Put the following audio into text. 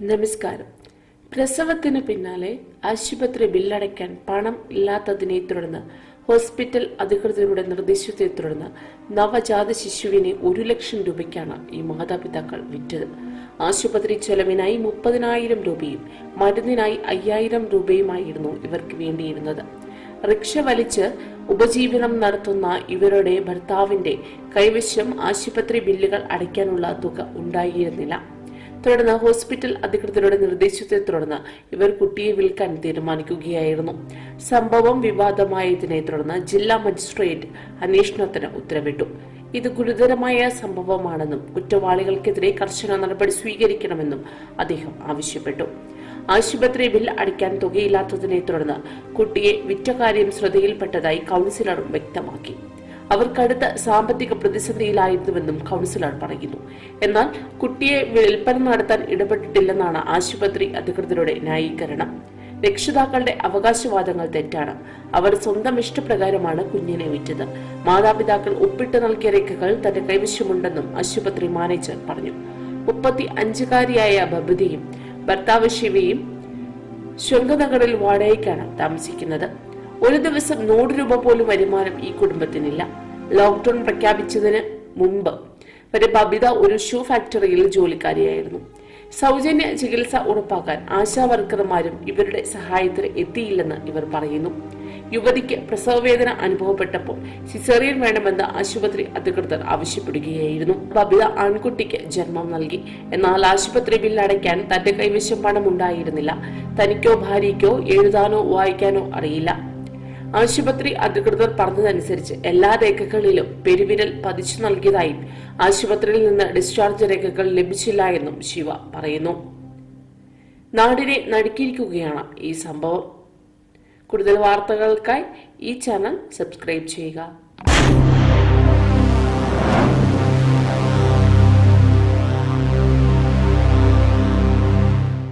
നമസ്കാരം. പ്രസവത്തിന് പിന്നാലെ ആശുപത്രി ബില്ലടയ്ക്കാൻ പണം ഇല്ലാത്തതിനെ തുടർന്ന് ഹോസ്പിറ്റൽ അധികൃതരുടെ നിർദ്ദേശത്തെ തുടർന്ന് നവജാത ശിശുവിനെ ഒരു ലക്ഷം രൂപയ്ക്കാണ് ഈ മാതാപിതാക്കൾ വിറ്റത്. ആശുപത്രി ചെലവിനായി മുപ്പതിനായിരം രൂപയും മരുന്നിനായി അയ്യായിരം രൂപയുമായിരുന്നു ഇവർക്ക് വേണ്ടിയിരുന്നത്. റിക്ഷ വലിച്ച് ഉപജീവനം നടത്തുന്ന ഇവരുടെ ഭർത്താവിന്റെ കൈവശം ആശുപത്രി ബില്ലുകൾ അടയ്ക്കാനുള്ള തുക ഉണ്ടായിരുന്നില്ല. തുടർന്ന് ഹോസ്പിറ്റൽ അധികൃതരുടെ നിർദ്ദേശത്തെ തുടർന്ന് ഇവർ കുട്ടിയെ വിൽക്കാൻ തീരുമാനിക്കുകയായിരുന്നു. സംഭവം വിവാദമായതിനെ തുടർന്ന് ജില്ലാ മജിസ്ട്രേറ്റ് അന്വേഷണത്തിന് ഉത്തരവിട്ടു. ഇത് ഗുരുതരമായ സംഭവമാണെന്നും കുറ്റവാളികൾക്കെതിരെ കർശന നടപടി സ്വീകരിക്കണമെന്നും അദ്ദേഹം ആവശ്യപ്പെട്ടു. ആശുപത്രി ബിൽ അടിക്കാൻ തുകയില്ലാത്തതിനെ തുടർന്ന് കുട്ടിയെ വിറ്റ കാര്യം ശ്രദ്ധയിൽപ്പെട്ടതായി കൗൺസിലറും വ്യക്തമാക്കി. അവർ കടുത്ത സാമ്പത്തിക പ്രതിസന്ധിയിലായിരുന്നുവെന്നും കൗൺസിലർ പറയുന്നു. എന്നാൽ കുട്ടിയെ വിൽപ്പന നടത്താൻ ഇടപെട്ടിട്ടില്ലെന്നാണ് ആശുപത്രി അധികൃതരുടെ ന്യായീകരണം. രക്ഷിതാക്കളുടെ അവകാശവാദങ്ങൾ തെറ്റാണ്. അവർ സ്വന്തം ഇഷ്ടപ്രകാരമാണ് കുഞ്ഞിനെ വിറ്റത്. മാതാപിതാക്കൾ ഒപ്പിട്ട് നൽകിയ രേഖകൾ തന്റെ കൈവശമുണ്ടെന്നും ആശുപത്രി മാനേജർ പറഞ്ഞു. മുപ്പത്തി അഞ്ചുകാരിയായ ബബിതയും ഭർത്താവ് ശിവയും ശൃംഗനഗറിൽ വാടകയ്ക്കാണ് താമസിക്കുന്നത്. ഒരു ദിവസം നൂറ് രൂപ പോലും വരുമാനം ഈ കുടുംബത്തിനില്ല. ലോക്ക്ഡൌൺ പ്രഖ്യാപിച്ചതിന് മുമ്പ് വരെ ബബിത ഒരു ഷൂ ഫാക്ടറിയിൽ ജോലിക്കാരിയായിരുന്നു. സൗജന്യ ചികിത്സ ഉറപ്പാക്കാൻ ആശാ വർക്കർമാരും ഇവരുടെ സഹായത്തിന് എത്തിയില്ലെന്ന് ഇവർ പറയുന്നു. യുവതിക്ക് പ്രസവവേദന അനുഭവപ്പെട്ടപ്പോൾ സിസേറിയൻ വേണമെന്ന് ആശുപത്രി അധികൃതർ ആവശ്യപ്പെടുകയായിരുന്നു. ബബിത ആൺകുട്ടിക്ക് ജന്മം നൽകി. എന്നാൽ ആശുപത്രി ബില്ല് അടയ്ക്കാൻ തന്റെ കൈവശം പണം ഉണ്ടായിരുന്നില്ല തനിക്കോ ഭാര്യയ്ക്കോ എഴുതാനോ വായിക്കാനോ അറിയില്ല. ആശുപത്രി അധികൃതർ പറഞ്ഞതനുസരിച്ച് എല്ലാ രേഖകളിലും പെരുവിരൽ പതിച്ചു നൽകിയതായും ആശുപത്രിയിൽ നിന്ന് ഡിസ്ചാർജ് രേഖകൾ ലഭിച്ചില്ല എന്നും ശിവ പറയുന്നു. നാടിനെ നടുക്കിയിരിക്കുകയാണ് ഈ സംഭവം. കൂടുതൽ വാർത്തകൾക്കായി ഈ ചാനൽ സബ്സ്ക്രൈബ് ചെയ്യുക.